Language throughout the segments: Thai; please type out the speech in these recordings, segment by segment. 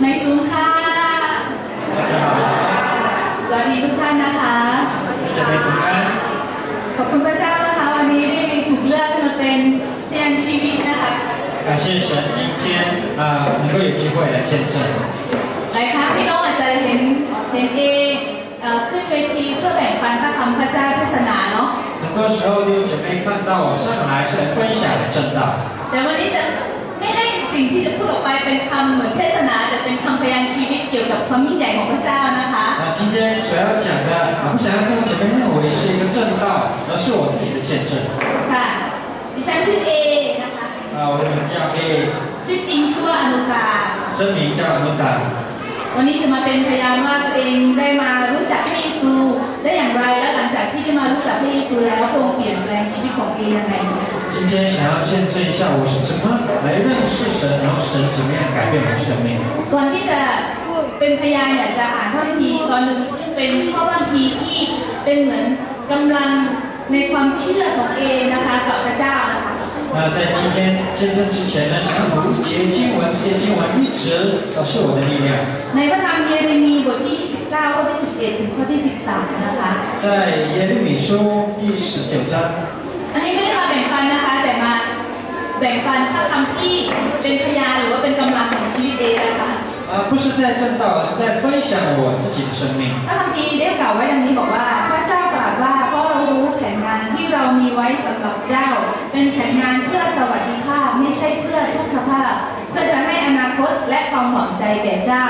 ไม่สูงค่ะ 大家好， สวัสดีทุกท่านนะคะ 姐妹平安。 ขอบคุณพระเจ้านะคะวันนี้ได้ถูกเลือกให้มาเป็นพยานชีวิตนะคะ 感谢神，今天啊、能够有机会来见证。 หลายครั้งพี่น้องอาจจะเห็นเห็นเองเอ่อขึ้นเวทีเพื่อแบ่งปันพระคำพระเจ้าเทศนาเนาะ 很多时候弟兄姐妹看到我上来是来分享的正道， แต่วันนี้จะไม่ให้ สิ่งที่จะพูดออกไปเป็นคำเหมือนเทศนาแต่เป็นคำพยานชีวิตเกี่ยวกับความยิ่งใหญ่ของพระเจ้านะคะ 那今天所要讲的，啊，不想让弟兄姐妹认为是一个正道，而是我自己的见证。 ค่ะ ดิฉันชื่อเอนะคะ 啊，我的名字叫 A， ชื่อจริงชื่อว่าอนุกา 真名叫阿达。 วันนี้จะมาเป็นพยานว่าตัวเองได้มารู้จักพระเยซู ได้อย่างไรและหลังจากที่ได้มารู้จักพระเยซูแล้วพระองค์เปลี่ยนแปลงชีวิตของเอยังไงนะคะ 今天想要见证一下我是怎么来认识神，然后神怎么样改变我的生命。 ก่อนที่จะเป็นพยานอยากจะอ่านพระคัมภีร์ตอนหนึ่งซึ่งเป็นข้อพระคัมภีร์ที่เป็นเหมือนกำลังในความเชื่อของเอนะคะกับพระเจ้านะคะ 那在今天见证之前呢，想要读一节经文，这节经文一直都是我的力量。 ในพระธรรมเยเรมีบทที่ 29 ข้อที่ 11 ถึงข้อที่ 13 นะคะ 在耶利米书第十九章， อันนี้ไม่ได้มาแบ่งปันนะคะ แต่มาแบ่งปันพระคำที่เป็นพยานหรือว่าเป็นกำลังของชีวิตเองนะคะ 啊，不是在正道，而是在分享我自己的生命。 พระคัมภีร์ได้กล่าวไว้ดังนี้บอกว่า พระเจ้าตรัสว่าเพราะเ รารู้แผนงานที่เรามีไว้สำหรับเจ้า เป็นแผนงานเพื่อสวัสดิภาพไม่ใช่เพื่อทุกขภาพ เพื่อจะให้อนาคตและความหวังใจแก่เจ้า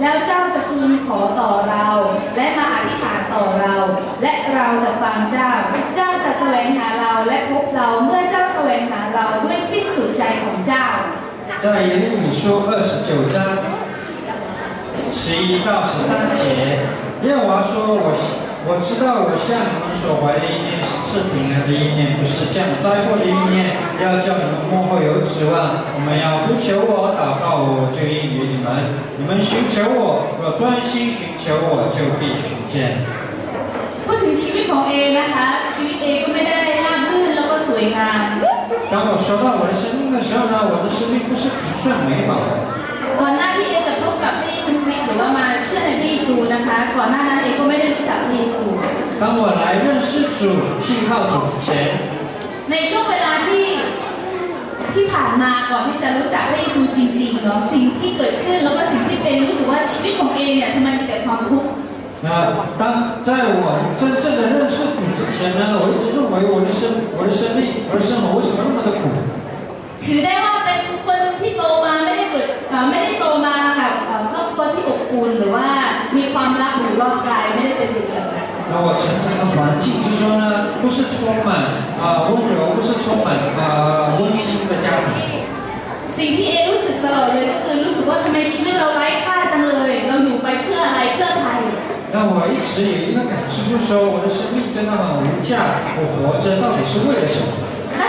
แล้วเจ้าจะทูลขอต่อเรา และมาอธิษฐานต่อเรา และเราจะฟังเจ้า เจ้าจะแสวงหาเราและพบเราเมื่อเจ้าแสวงหาเราด้วยสิ้นสุดใจของเจ้า 在耶利米书二十九章十一到十三节，耶和华说：“我 我知道我向你们所怀的意念是赐平安的意念，不是降灾祸的意念，要叫你们幕后有指望。你们要呼求我，祷告我，我就应允你们。你们寻求我，若专心寻求我，就必寻见。” พูดถึงชีวิตของเอนะคะ ชีวิตเอก็ไม่ได้ราบรื่นแล้วก็สวยงาม 当我说到我的生命的时候呢，我的生命不是平顺美好的。 หรือว่ามาเชื่อในพระเยซูนะคะ ก่อนหน้านั้นเอก็ไม่ได้รู้จักพระเยซู 当我来认识主、信靠主之前， ในช่วงเวลาที่ที่ผ่านมาก่อนที่จะรู้จักพระเยซูจริงๆเนาะสิ่งที่เกิดขึ้นแล้วก็สิ่งที่เป็นรู้สึกว่าชีวิตของเอเนี่ยทำไมมีแต่ความทุกข์ 那当在我真正的认识主之前呢，我一直认为我的生、我的生命、我的生活为什么那么的苦？ ถือได้ว่าเป็นคนหนึ่งที่โตมาไม่ได้เกิดเอ่อไม่ได้ ้ อบอุ่นหรือว่ามีความรักหรือรอบกายไม่ได้เป็นเด็กแบบนั้น 那我成长的环境就是说呢，不是充满啊、温柔，不是充满啊、温馨的家庭。 สิ่งที่เอรู้สึกตลอดเลยก็คือรู้สึกว่าทำไมชีวิตเราไร้ค่าจังเลย เราอยู่ไปเพื่ออะไรเพื่อใคร 让我一直有一个感受，就是说我的生命真的很无价，我活着到底是为了什么？ ถ้า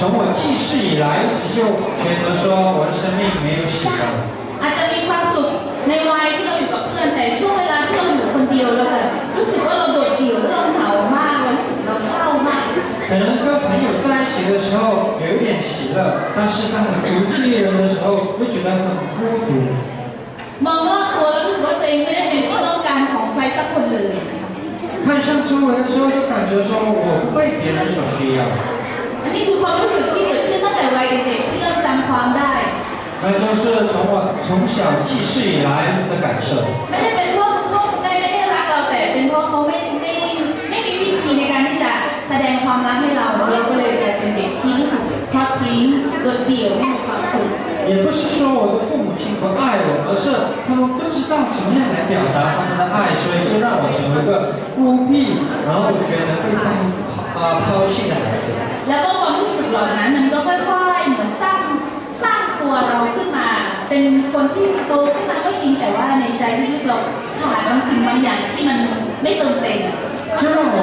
从我记事以来，一直就觉得说我的生命没有喜乐。 อาจจะมีความสุขในวัยที่เราอยู่กับเพื่อนแต่ช่วงเวลาที่เราอยู่คนเดียวเราจะรู้สึกว่าเราโดดเดี่ยวและเราเหงามากเรารู้สึกเราเศร้ามาก 可能跟朋友在一起的时候有一点喜乐，但是当我独自一人的时候，会觉得很孤独。 มองรอบตัวแล้วรู้สึกว่าตัวเองไม่ได้เป็นที่ต้องการของใครสักคนเลย 看向周围的时候，就感觉说我不被别人所需要。 อันนี้คือความรู้สึกที่เกิดขึ้นตั้งแต่วัยเด็กๆที่เริ่มจำความได้ 那就是从我从小记事以来的感受。 ไม่ได้เป็นเพราะคุณพ่อคุณแม่ไม่ได้รักเราแต่เป็นเพราะเขาไม่ไม่ไม่มีวิธีในการที่จะแสดงความรักให้เราเราก็เลยกลายเป็นเด็กที่รู้สึกทอดทิ้งโดดเดี่ยวไม่มีความสุข 也不是说我的父母亲不爱我，而是他们不知道怎么样来表达他们的爱，所以就让我成为一个孤僻，然后我觉得被抛 啊抛弃的孩子。 แล้วก็ความรู้สึกเหล่านั้นมันก็ค่อยๆเหมือนสร้างสร้างตัวเราขึ้นมา เป็นคนที่โตขึ้นมาก็จริงแต่ว่าในใจลึกๆเราขาดบางสิ่งบางอย่างที่มันไม่เติมเต็ม 就让我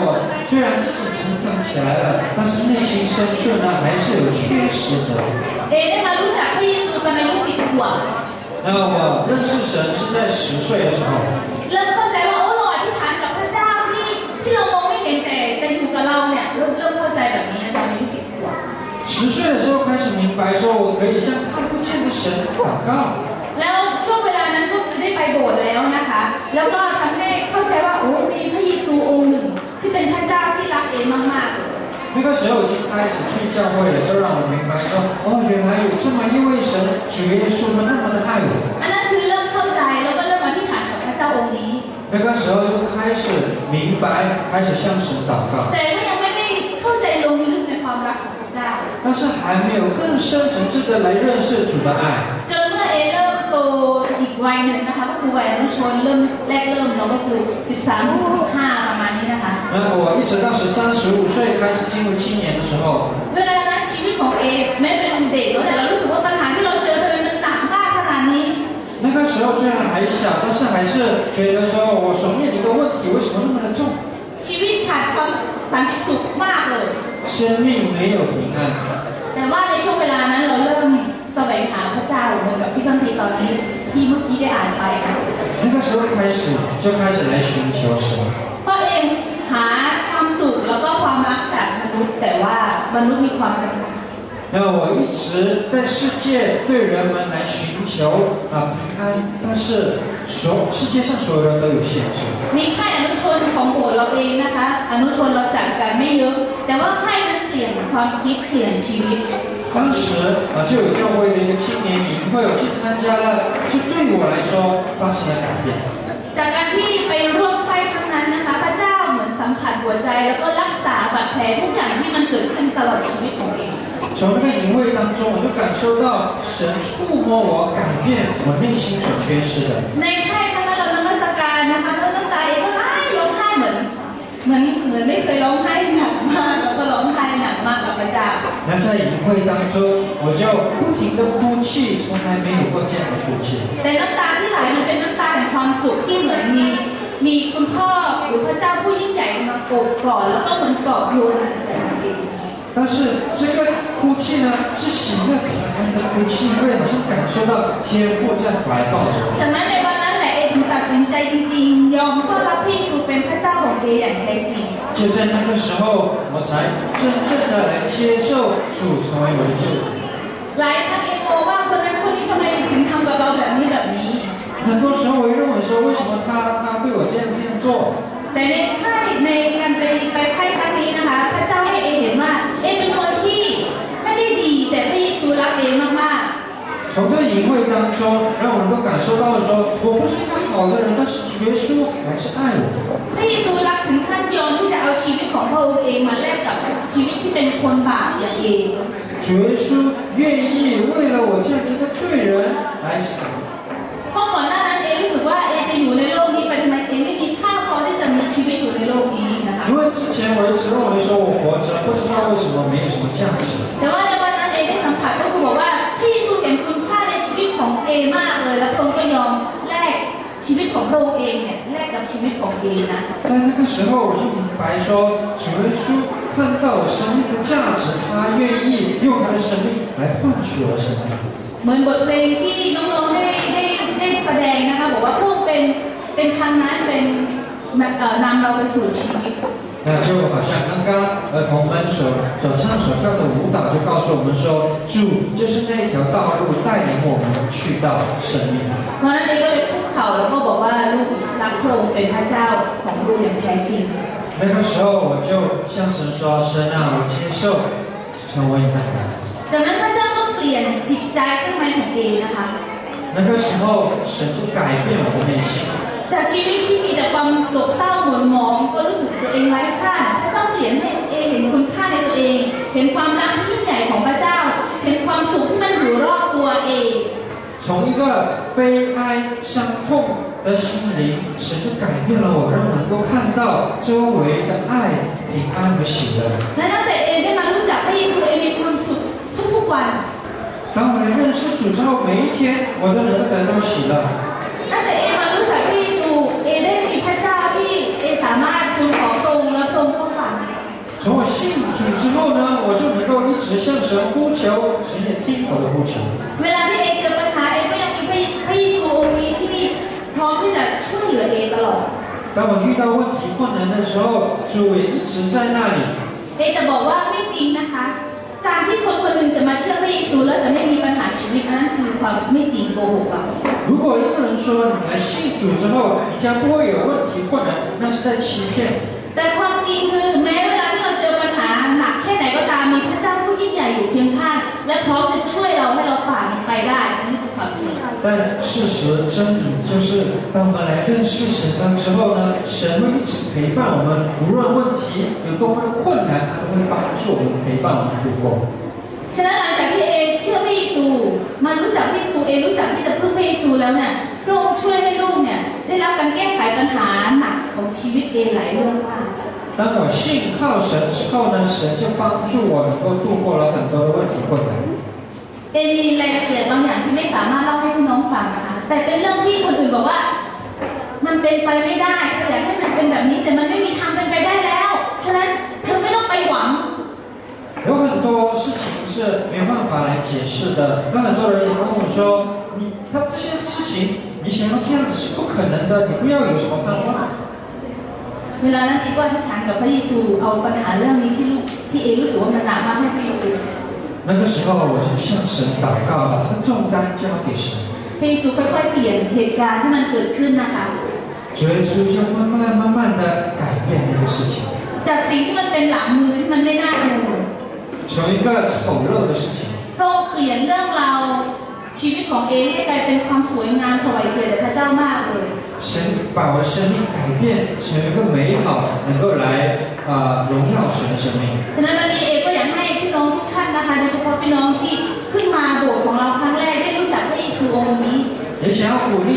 虽然自己成长起来了，但是内心深处呢还是有缺失着。 เอได้มารู้จักพระเยซูตอนอายุสิบขวบ 那我认识神是在十岁的时候， 十 十岁的时候开始明白，说我可以向看不见的神祷告。 แล้วช่วงเวลานั้นก็คือได้ไปโบสถ์แล้วนะคะ แล้วก็ทำให้เข้าใจว่าโอ้มีพระเยซูองค์หนึ่ง ที่เป็นพระเจ้าที่รักเองมากๆเลย 那个时候已经开始去教会了，就让我明白说，哦，原来有这么一位神，主耶稣他那么的爱我。 อันนั้นคือเริ่มเข้าใจแล้วก็เริ่มอธิษฐานกับพระเจ้าองค์นี้ 那个时候就开始明白，开始向神祷告， แต่ก็ยังไม่ 但是还没有更深层次的来认识主的爱。 จนเมื่อเอเริ่มโตอีกวัยหนึ่งนะคะก็คือวัยอนุชนเริ่มแรกเริ่มเราก็คือ 13ถึง15 ประมาณนี้นะคะ 那我一直到十三、十五岁开始进入青年的时候， เวลานั้นชีวิตของเอแม้เป็นเด็กแต่เรารู้สึกว่าปัญหาที่เราเจอทำไมมันหนักมากขนาดนี้ 那个时候虽然还小，但是还是觉得说我所面临的问题为什么那么的重？ ชีวิตขาดความสันติสุขมากเลย 生命没有平安。 แต่ว่าในช่วงเวลานั้นเราเริ่มแสวงหาพระเจ้าเหมือนกับที่พระคัมภีร์ตอนนี้ที่เมื่อกี้ได้อ่านไปค่ะ 那个时候开始就开始来寻求神。 เพราะเองหาความสุขแล้วก็ความรักจากมนุษย์ แต่ว่ามนุษย์มีความจำกัด 那我一直在世界对人们来寻求啊平安，但是所世界上所有人都有限制。 มีค่ายอนุชนของโบสถ์เราเองนะคะ อนุชนเราจัดกันไม่เยอะ แต่ว่าค่ายนั้นเปลี่ยนความคิดเปลี่ยนชีวิต 当时啊就有教会的一个青年营会，我去参加了，就对我来说发生了改变。 จากการที่ไปร่วมค่ายครั้งนั้นนะคะ พระเจ้าเหมือนสัมผัสหัวใจ แล้วก็รักษาบาดแผลทุกอย่างที่มันเกิดขึ้นตลอดชีวิตของเอง 从那个营会当中，我就感受到神触摸我，改变我内心所缺失的。 ใน ไห้หนักมากกับพระเจ้า 那在营会当中，我就不停的哭泣，从来没有过这样的哭泣。 แต่น้ำตาที่ไหลมันเป็นน้ำตาแห่งความสุขที่เหมือนมีมีคุณพ่อหรือพระเจ้าผู้ยิ่งใหญ่มาโอบกอดแล้วก็เหมือนปลอบโยนจิตใจของเอง 但是这个哭泣呢，是喜乐平安的哭泣，因为好像感受到天父在怀抱着我。 จาก นั้นในวันนั้นแหละเอถึงตัดสินใจจริงๆ ยอมต้อนรับพระเยซูเป็นพระเจ้าของเออย่างแท้จริง 就在那个时候，我才真正的来接受主成为我的救主。 หลายครั้งเอโกว่าคนนั้นคนนี้ทำไมถึงทำกับเราแบบนี้แบบนี้ 很多时候我会认为说，为什么他他对我这样这样做？ แต่ในค่ายในการไปไปค่ายครั้งนี้นะคะ พระเจ้าให้เอเห็นว่าเอเป็นคนที่ไม่ได้ดีแต่พระเยซูรักเอมากๆ 从这营会当中，让我能够感受到说，我不是一个 好的人，但是主耶稣还是爱我。 พระเยซูรักถึงขั้นยอมที่จะเอาชีวิตของพระองค์เองมาแลกกับชีวิตที่เป็นคนบาปอย่างเอง 主耶稣愿意为了我这样的一个罪人来死。 เพราะก่อนหน้านั้นเอรู้สึกว่าเอจะอยู่ในโลกนี้ไปทำไมเอไม่มีค่าพอที่จะมีชีวิตอยู่ในโลกนี้นะคะ 因为之前我一直认为说我活着，不知道为什么没有什么价值。 แต่ว่าในวันนั้นเอได้สัมผัสก็คือบอกว่าพระเยซูเห็นคุณค่าในชีวิตของเอมากเลย และพระองค์ก็ยอมแลกชีวิต ของพระองค์เองเนี่ยแลกกับชีวิตของเอนะ 在那个时候，我就明白说，主耶稣看到我生命的价值，他愿意用他的生命来换取我的生命。 เหมือนบทเพลงที่น้องๆได้ได้ได้แสดงนะคะบอกว่าพวกเป็นเป็นทางนั้นเป็นเอ่อนำเราไปสู่ชีวิต 那就好像刚刚儿童们所所唱所跳的舞蹈，就告诉我们说，主就是那一条道路，带领我们去到生命。 เพราะฉะนั้นเองก็เลยคุกเข่าแล้วก็บอกว่าลูกรักพระองค์เป็นพระเจ้าของลูกอย่างแท้จริง 那个时候，我就向神说：“神啊，我接受成为你的孩子。 จากนั้นพระเจ้าก็เปลี่ยนจิตใจข้างในของเอนะคะ ”那个时候，神就改变我的内心。 จากชีวิตที่มีแต่ความโศกเศร้าหม่นหมองก็รู้สึกตัวเองไร้ ห็นความรักที่ยิ่งใหญ่ของพระเจ้า เห็นความสุขที่มันอยู่รอบตัวเอง 从一个悲哀、伤痛的心灵，神就改变了我，让我能够看到周围的爱、平安和喜乐。 และตั้งแต่เอได้มารู้จักพระเยซูเอมีความสุขทุกๆวัน 当我来认识主之后，每一天我都能够得到喜乐。 之后呢，我就能够一直向神呼求，神也听我的呼求。 เวลาที่เอเจอปัญหาเอก็ยังมีพระพระเยซูองค์นี้ที่พร้อมที่จะช่วยเหลือเอตลอด 当我遇到问题困难的时候，主也一直在那里。 เอจะบอกว่าไม่จริงนะคะ การที่คนคนห ซูแล้วจะไม่มีปัญหาชีวิตอันนั้นคือความไม่จริงโกหกเรา 如果一个人说你来信主之后，你将不会有问题或者那是在欺骗。 แต่ความจริงคือแม้ มมีพระเจ้าผู้ยิ่งใหญ่อยู่เคียงข้างและพร้อมจะช่วยเราให้เราฝ่ามันไปได้อันนี้คือความจริง 但事实真理就是，当我们来认识神的时候呢，神会一直陪伴我们，无论问题有多么的困难，他都会帮助我们，陪伴我们度过。 ฉะนั้นหลังจากที่เอเชื่อพระเยซูมารู้จักพระเยซูเอรู้จักที่จะพึ่งพระเยซูแล้วเนี่ยพระองค์ช่วยให้ลูกเนี่ยได้รับการแก้ไขปัญหาหนักของชีวิตเอหลายเรื่องมาก 当我信靠神之后呢神就帮助我能够度过了很多的问题困难。有很多事情是没办法来解释的那很多人也跟我说你他这些事情你想要这样子是不可能的你不要有什么办法 เวลานั้นเอก็อธิษฐานกับพระเยซูเอาปัญหาเรื่องนี้ที่ลูกที่เอรู้สึกว่ามันหนักมากให้พระเยซู 那个时候我就向神祷告，把这个重担交给神。 พระเยซูค่อยๆเปลี่ยนเหตุการณ์ที่มันเกิดขึ้นนะคะ 主耶稣就慢慢慢慢的改变这个事情， จากสิ่งที่มันเป็นหลังมือที่มันไม่น่าดู 从一个丑陋的事情， พระองค์เปลี่ยนเรื่องราว ชีวิตของเอให้กลายเป็นความสวยงามถวายเกียรติแด่พระเจ้ามากเลย 神把我的生命改变成一个美好，能够来啊、荣耀神的生命。 ฉะนั้นวันนี้เอก็อยากให้พี่น้องทุกท่านนะคะโดยเฉพาะพี่น้องที่ขึ้นมาโบสถ์ของเราครั้งแรกได้รู้จักพระเยซูองค์นี้ 也想要鼓励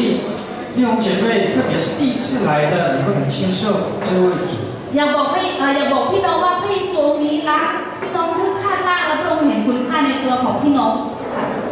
弟兄姐妹，特别是第一次来的，能够很接受这位主。 อย่าบอกให้เอ่ออย่าบอกพี่น้องว่าพระเยซูองค์นี้รักพี่น้องทุกท่านมากและพระองค์เห็นคุณค่าในตัวของพี่น้องค่ะ